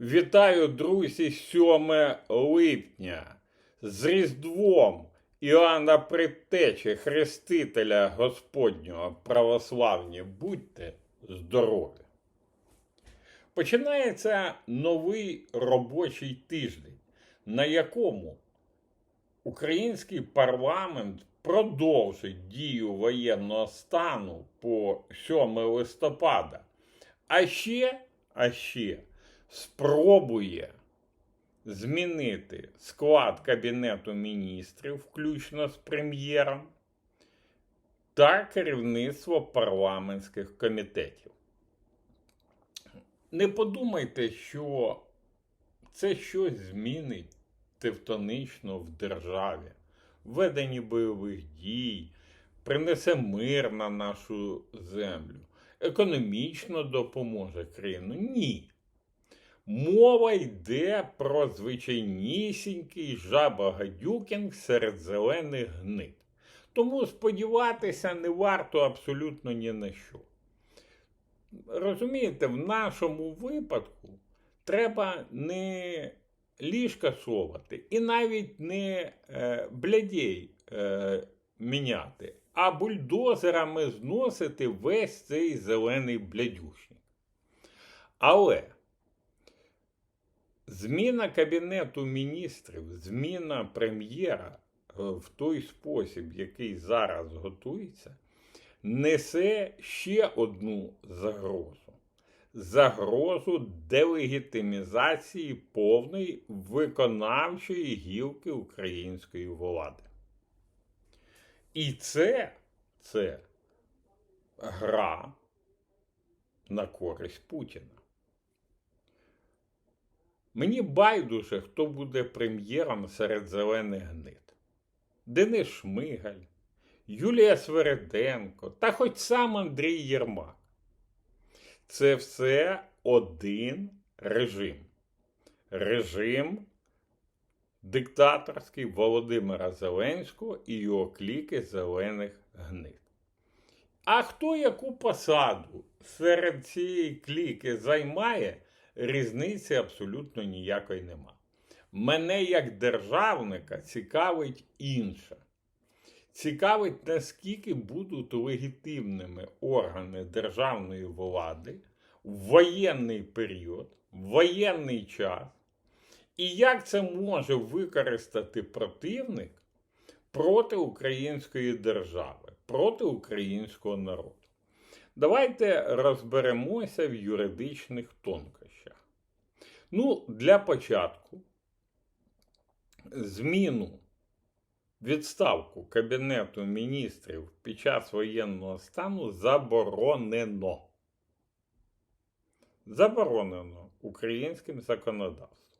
Вітаю, друзі, 7 липня з Різдвом Іоанна Предтечі, Хрестителя Господнього православні. Будьте здорові! Починається новий робочий тиждень, на якому український парламент продовжить дію воєнного стану по 7 листопада. А ще, а ще спробує змінити склад Кабінету міністрів, включно з прем'єром, та керівництво парламентських комітетів. Не подумайте, що це щось змінить тевтонично в державі, в веденні бойових дій, принесе мир на нашу землю, економічно допоможе країну. Ні. Мова йде про звичайнісінький жабагадюкінг серед зелених гнид. Тому сподіватися не варто абсолютно ні на що. Розумієте, в нашому випадку треба не ліжка совати і навіть не е, блядей е, міняти, а бульдозерами зносити весь цей зелений блядюшник. Але зміна Кабінету міністрів, зміна прем'єра е, в той спосіб, який зараз готується, несе ще одну загрозу. Загрозу делегітимізації повної виконавчої гілки української влади. І це, це гра на користь Путіна. Мені байдуже, хто буде прем'єром серед зелених гнид. Денис Шмигаль, Юлія Свереденко та хоч сам Андрій Єрмак. Це все один режим. Режим диктаторський Володимира Зеленського і його кліки зелених гнид. А хто яку посаду серед цієї кліки займає, різниці абсолютно ніякої нема. Мене як державника цікавить інше. Цікавить, наскільки будуть легітимними органи державної влади в воєнний період, в воєнний час, і як це може використати противник проти української держави, проти українського народу. Давайте розберемося в юридичних тонкощах. Ну, для початку, зміну відставку Кабінету міністрів під час воєнного стану заборонено. Заборонено українським законодавством.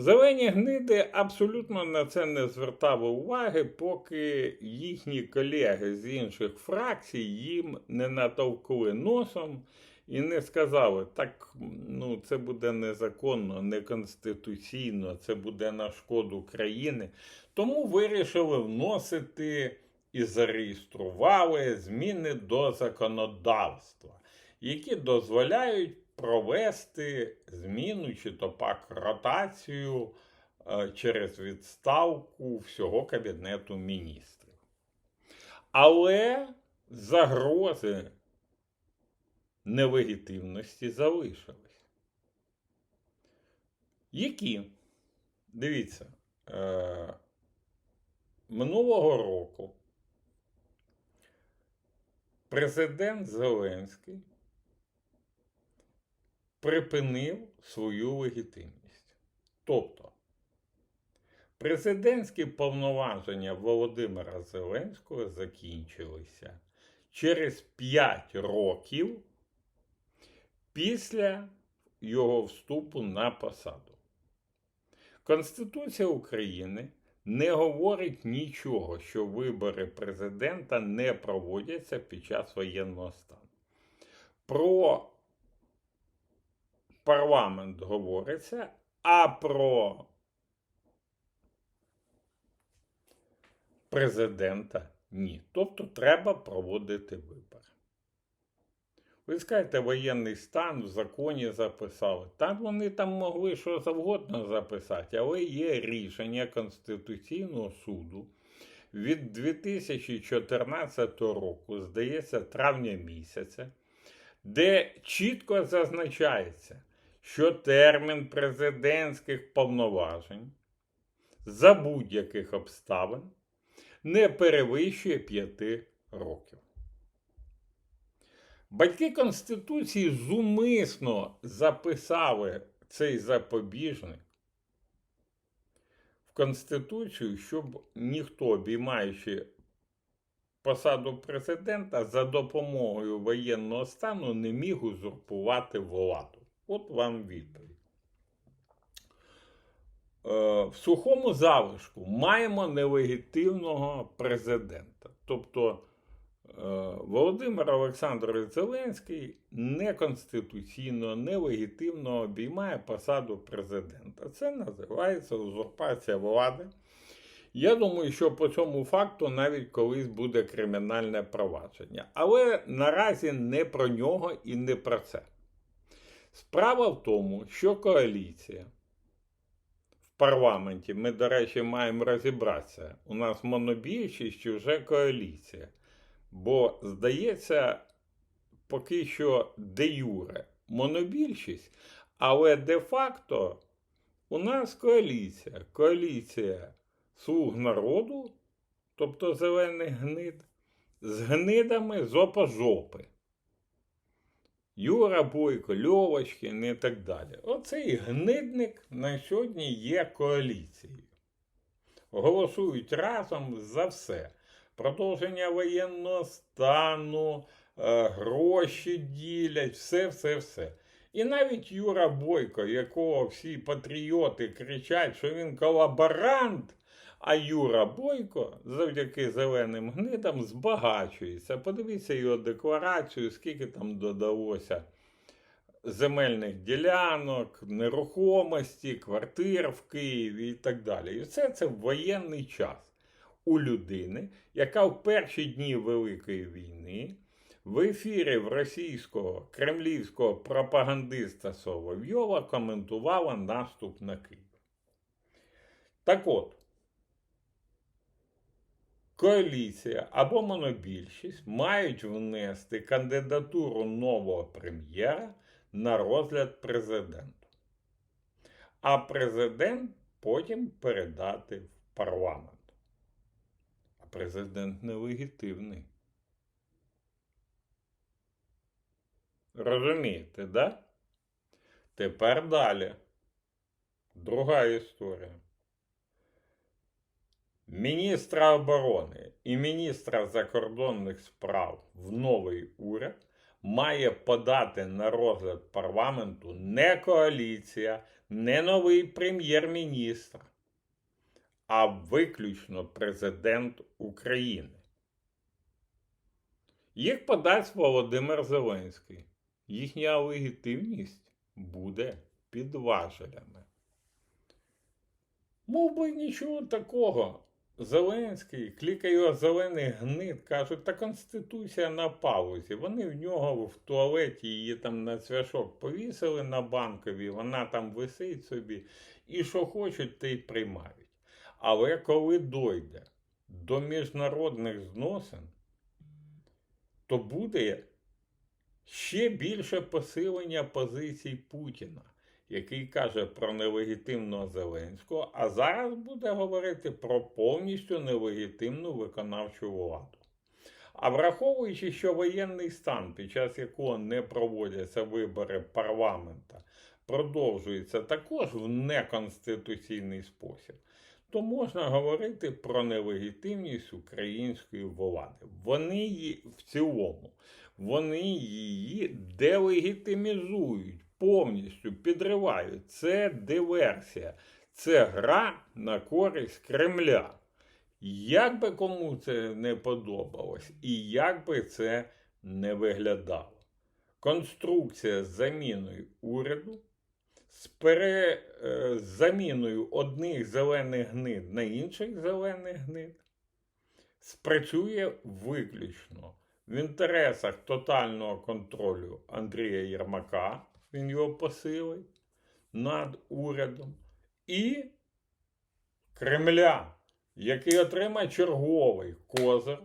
Зелені гниди абсолютно на це не звертали уваги, поки їхні колеги з інших фракцій їм не натовкли носом і не сказали, так ну, це буде незаконно, неконституційно, це буде на шкоду країни. Тому вирішили вносити і зареєстрували зміни до законодавства, які дозволяють провести зміну чи то пак ротацію е, через відставку всього Кабінету міністрів. Але загрози нелегітимності залишились. Які? Дивіться, е, минулого року президент Зеленський припинив свою легітимність. Тобто, президентські повноваження Володимира Зеленського закінчилися через 5 років після його вступу на посаду. Конституція України не говорить нічого, що вибори президента не проводяться під час воєнного стану. Про парламент говориться, а про президента ні. Тобто треба проводити вибори. Ви скажете, воєнний стан в законі записали. Та вони там могли що завгодно записати, але є рішення Конституційного суду від 2014 року, здається, травня місяця, де чітко зазначається, що термін президентських повноважень за будь-яких обставин не перевищує 5 років. Батьки Конституції зумисно записали цей запобіжник в Конституцію, щоб ніхто, обіймаючи посаду президента, за допомогою воєнного стану не міг узурпувати владу. От вам відповідь. Е, В сухому залишку маємо нелегітимного президента. Тобто е, Володимир Олександрович Зеленський неконституційно, нелегітимно обіймає посаду президента. Це називається узурпація влади. Я думаю, що по цьому факту навіть колись буде кримінальне провадження. Але наразі не про нього і не про це. Справа в тому, що коаліція в парламенті, ми, до речі, маємо розібратися. У нас монобільшість чи вже коаліція. Бо, здається, поки що де юре монобільшість, але де-факто у нас коаліція. Коаліція слуг народу, тобто зелений гнид, з гнидами зопожопи. Юра Бойко, Льовочкін і так далі. Оцей гнидник на сьогодні є коаліцією. Голосують разом за все. Продовження воєнного стану, е, гроші ділять, все, все, все. І навіть Юра Бойко, якого всі патріоти кричать, що він колаборант, а Юра Бойко завдяки зеленим гнидам збагачується. Подивіться його декларацію, скільки там додалося земельних ділянок, нерухомості, квартир в Києві і так далі. І все це в воєнний час у людини, яка в перші дні Великої війни в ефірі в російського кремлівського пропагандиста Соловйова коментувала наступ на Київ. Так от, коаліція або монобільшість мають внести кандидатуру нового прем'єра на розгляд президенту. А президент потім передати в парламент. А президент нелегітимний. Розумієте, да? Тепер далі. Друга історія. Міністра оборони і міністра закордонних справ в новий уряд має подати на розгляд парламенту не коаліція, не новий прем'єр-міністр, а виключно президент України. Їх подасть Володимир Зеленський. Їхня легітимність буде під важелями. Мов би нічого такого. Зеленський, клікає його зелений гнид, кажуть, та Конституція на паузі. Вони в нього в туалеті її там на цвяшок повісили на банковій, вона там висить собі, і що хочуть, те й приймають. Але коли дойде до міжнародних зносин, то буде ще більше посилення позицій Путіна який каже про нелегітимного Зеленського, а зараз буде говорити про повністю нелегітимну виконавчу владу. А враховуючи, що воєнний стан, під час якого не проводяться вибори парламента, продовжується також в неконституційний спосіб, то можна говорити про нелегітимність української влади. Вони її в цілому, вони її делегітимізують повністю підривають. Це диверсія, це гра на користь Кремля. Як би кому це не подобалось, і як би це не виглядало. Конструкція з заміною уряду, з пере, е, з заміною одних зелених гнид на інших зелених гнид, спрацює виключно в інтересах тотального контролю Андрія Єрмака, він його посилить над урядом, і Кремля, який отримає черговий козир,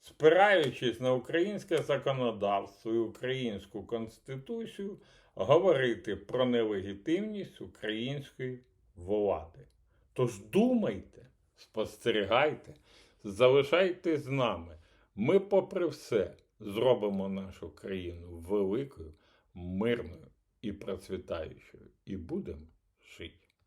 спираючись на українське законодавство і українську конституцію, говорити про нелегітимність української влади. Тож думайте, спостерігайте, залишайтесь з нами. Ми, попри все, зробимо нашу країну великою, мирною і процвітаючою, і будемо.